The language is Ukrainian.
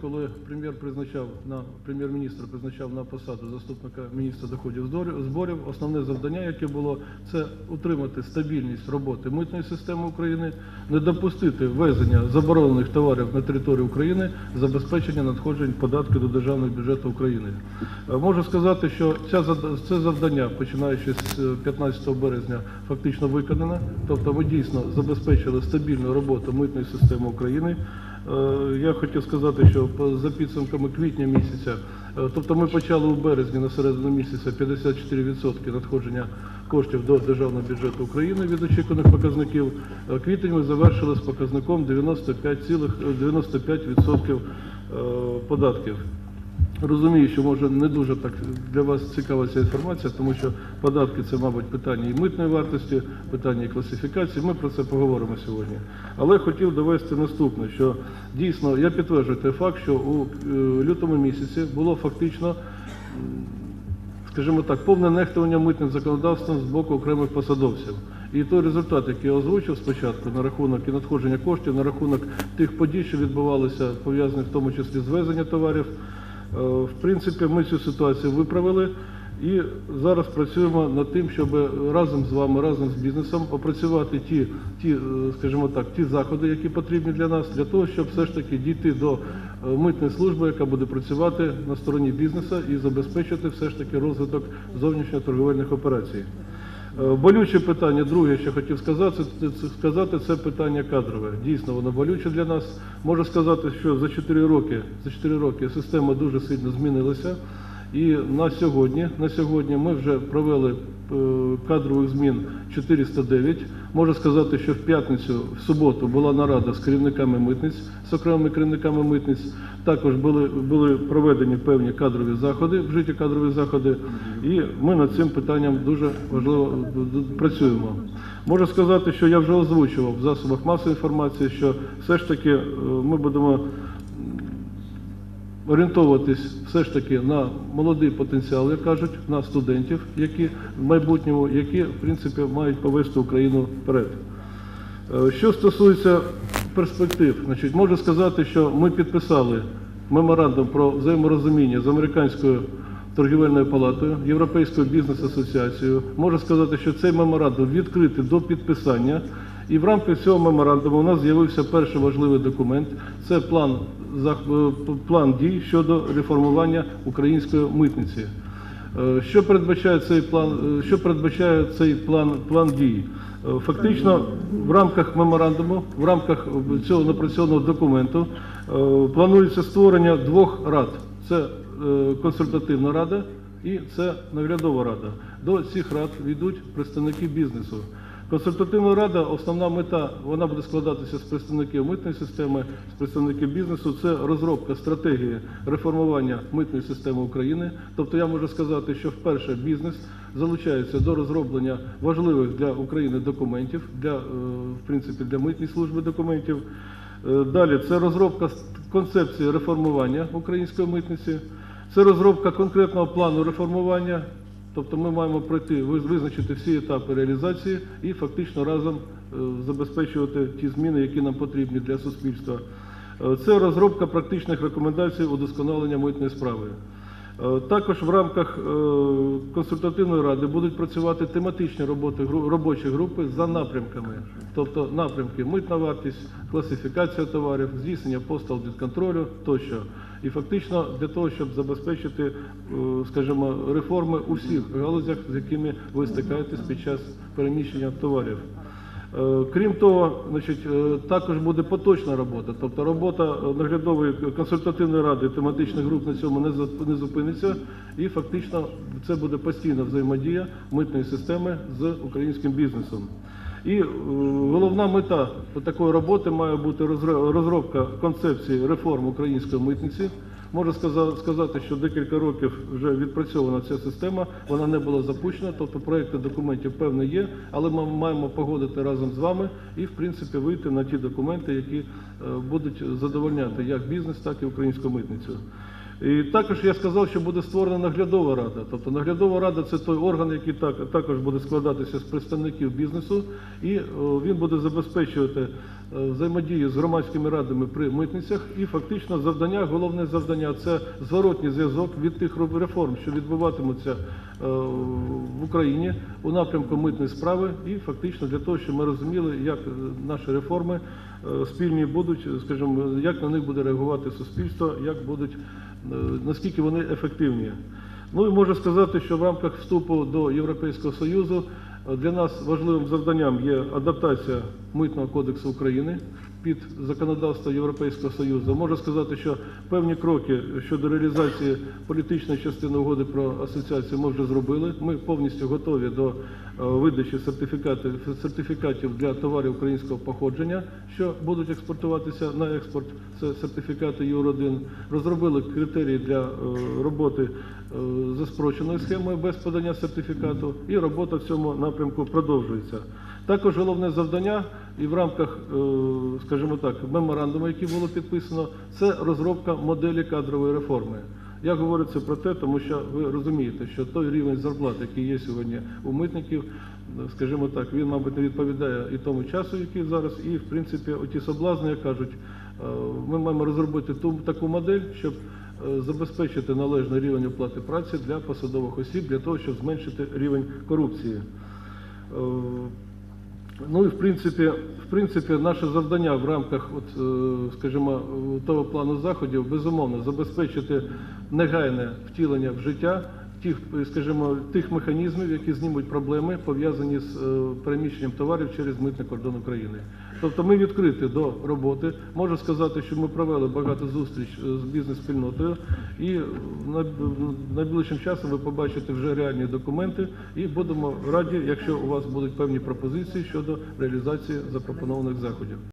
Коли прем'єр призначав на прем'єр-міністр призначав на посаду заступника міністра доходів зборів- основне завдання, яке було, це утримати стабільність роботи митної системи України, не допустити ввезення заборонених товарів на територію України, забезпечення надходжень податків до державного бюджету України. Е, Можу сказати, що ця це завдання, починаючи з е, 15 березня, фактично виконано. Тобто, ми дійсно забезпечили стабільну роботу митної системи України. Е, Я хотів сказати, що за підсумками квітня місяця, е, тобто ми почали у березні на середину місяця 54% надходження коштів до державного бюджету України від очікуваних показників. Е, Квітень ми завершили з показником 95,95% е, податків. Розумію, що може не дуже так для вас цікава ця інформація, тому що податки це, мабуть, питання і митної вартості, питання і класифікації. Ми про це поговоримо сьогодні. Але хотів довести наступне, що дійсно я підтверджую той факт, що у е, лютому місяці було фактично скажімо так, повне нехтування митним законодавством з боку окремих посадовців. І той результат, який я озвучив спочатку на рахунок і надходження коштів, на рахунок тих подій, що відбувалися, пов'язаних в тому числі з ввезення товарів, в принципі, ми цю ситуацію виправили. І зараз працюємо над тим, щоб разом з вами, разом з бізнесом опрацювати ті, ті, е, скажімо так, ті заходи, які потрібні для нас, для того, щоб все ж таки дійти до е, митної служби, яка буде працювати на стороні бізнесу і забезпечити все ж таки розвиток зовнішньоторговельних операцій. Е, Болюче питання, друге, що хотів сказати, сказати, це питання кадрове. Дійсно, воно болюче для нас. Можу сказати, що за 4 роки, за 4 роки система дуже сильно змінилася. І на сьогодні, на сьогодні ми вже провели кадрових змін 409. Можу сказати, що в п'ятницю, в суботу була нарада з керівниками митниць, з окремими керівниками митниць. Також були, були проведені певні кадрові заходи, вжиті кадрові заходи, і ми над цим питанням дуже важливо працюємо. Можу сказати, що я вже озвучував в засобах масової інформації, що все ж таки е, ми будемо орієнтовуватись все ж таки на молодий потенціал, як кажуть, на студентів, які в майбутньому, які в принципі мають повести Україну вперед. Е, Що стосується перспектив, значить, можу сказати, що ми підписали меморандум про взаєморозуміння з американською торгівельною палатою, Європейською бізнес-асоціацією. Можу сказати, що цей меморандум відкритий до підписання. І в рамках цього меморандуму у нас з'явився перший важливий документ. Це план, е, план дій щодо реформування української митниці. Е, Що передбачає цей план? е, Що передбачає цей план, план дій? Фактично, в рамках меморандуму, в рамках цього напрацьованого документу планується створення двох рад: це консультативна рада і це наглядова рада. До цих рад війдуть представники бізнесу. Консультативна рада, основна мета, вона буде складатися з представників митної системи, з представників бізнесу. Це розробка стратегії реформування митної системи України. Тобто я можу сказати, що вперше бізнес залучається до розроблення важливих для України документів, для е, в принципі для митної служби документів. Е, Далі це розробка концепції реформування української митниці, це розробка конкретного плану реформування. Тобто ми маємо пройти, визначити всі етапи реалізації і фактично разом е, забезпечувати ті зміни, які нам потрібні для суспільства. Е, Це розробка практичних рекомендацій удосконалення митної справи. Е, Також в рамках консультативної ради будуть працювати тематичні роботи робочі групи за напрямками, тобто напрямки митна вартість, класифікація товарів, здійснення постаудит-контролю тощо. І фактично для того, щоб забезпечити, е, скажімо, реформи у всіх галузях, з якими ви стикаєтесь під час переміщення товарів. Е, Крім того, значить, е, також буде поточна робота, тобто робота наглядової консультативної ради тематичних груп на цьому не зупиниться, і фактично це буде постійна взаємодія митної системи з українським бізнесом. І е, головна мета такої роботи має бути розро- розробка концепції реформ української митниці. Можу сказати, що декілька років вже відпрацьована ця система, вона не була запущена, тобто проекти документів певно є, але ми маємо погодити разом з вами і, в принципі, вийти на ті документи, які е, будуть задовольняти як бізнес, так і українську митницю. І також я сказав, що буде створена наглядова рада. Тобто наглядова рада це той орган, який так, також буде складатися з представників бізнесу, і він буде забезпечувати е, взаємодії з громадськими радами при митницях і фактично завдання, головне завдання це зворотній зв'язок від тих реформ, що відбуватимуться е, в Україні у напрямку митної справи, і фактично для того, щоб ми розуміли, як е, наші реформи спільні будуть, скажімо, як на них буде реагувати суспільство, як будуть наскільки вони ефективні. Ну і можу сказати, що в рамках вступу до Європейського Союзу для нас важливим завданням є адаптація митного кодексу України під законодавство Європейського Союзу. Можу сказати, що певні кроки щодо реалізації політичної частини угоди про асоціацію ми вже зробили. Ми повністю готові до е, видачі сертифікатів, сертифікатів для товарів українського походження, що будуть експортуватися на експорт. Це сертифікати ЮР-1. Розробили критерії для е, роботи е, за спрощеною схемою без подання сертифікату, і робота в цьому напрямку продовжується. Також головне завдання і в рамках, е, скажімо так, меморандуму, який було підписано, це розробка моделі кадрової реформи. Я говорю це про те, тому що ви розумієте, що той рівень зарплат, який є сьогодні у митників, е, скажімо так, він, мабуть, не відповідає і тому часу, який зараз, і в принципі, оті соблазни, як кажуть, е, ми маємо розробити ту таку модель, щоб забезпечити належний рівень оплати праці для посадових осіб, для того, щоб зменшити рівень корупції. Ну і в принципі, в принципі, наше завдання в рамках, от, е, скажімо, того плану заходів, безумовно, забезпечити негайне втілення в життя тих, скажімо, тих механізмів, які знімуть проблеми, пов'язані з е, переміщенням товарів через митний кордон України. Тобто ми відкриті до роботи. Можу сказати, що ми провели багато зустріч е, з бізнес-спільнотою, і найближчим часом ви побачите вже реальні документи, і будемо раді, якщо у вас будуть певні пропозиції щодо реалізації запропонованих заходів.